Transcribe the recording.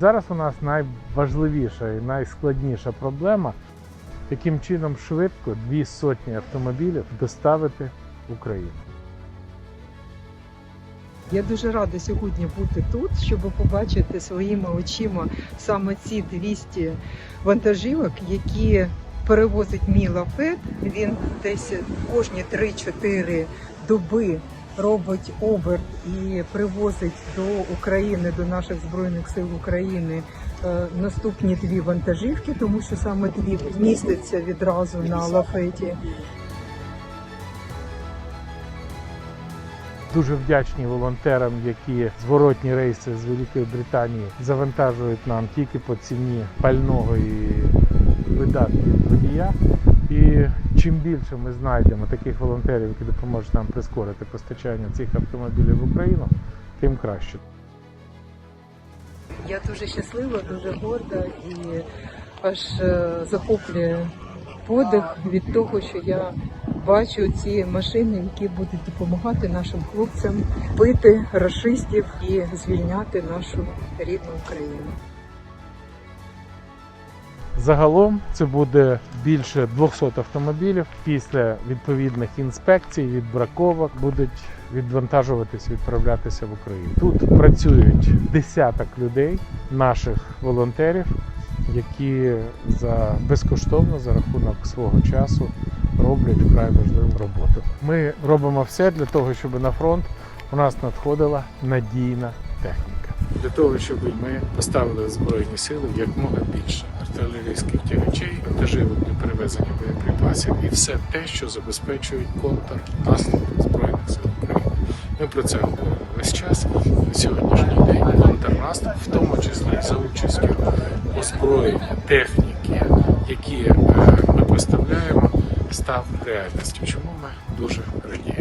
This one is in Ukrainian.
Зараз у нас найважливіша і найскладніша проблема, яким чином швидко дві сотні автомобілів доставити в Україну. Я дуже рада сьогодні бути тут, щоб побачити своїми очима саме ці 200 вантажівок, які перевозить мій лафет. Він десь кожні 3-4 доби робить оберт і привозить до України, до наших збройних сил України. е, Наступні дві вантажівки, тому що саме дві містяться відразу на лафеті. Дуже вдячні волонтерам, які зворотні рейси з Великої Британії завантажують нам тільки по ціні пального і видатків водія. Чим більше ми знайдемо таких волонтерів, які допоможуть нам прискорити постачання цих автомобілів в Україну, тим краще. Я дуже щаслива, дуже горда і аж е, захоплює подих від того, що я бачу ці машини, які будуть допомагати нашим хлопцям бити рашистів і звільняти нашу рідну Україну. Загалом це буде більше 200 автомобілів. Після відповідних інспекцій, відбраковок будуть відвантажуватись, відправлятися в Україну. Тут працюють десяток людей, наших волонтерів, які за безкоштовно за рахунок свого часу роблять вкрай важливу роботу. Ми робимо все для того, щоб на фронт у нас надходила надійна техніка. Для того, щоб ми поставили збройні сили якмога більше артилерійських тягачей, для перевезення боєприпасів і все те, що забезпечують контрнаступ збройних сил України. Ми про це говоримо весь час. На сьогоднішній день контрнаступ, в тому числі за участю озброєння, техніки, які е, ми поставляємо, став реальністю. Чому ми дуже радіємо.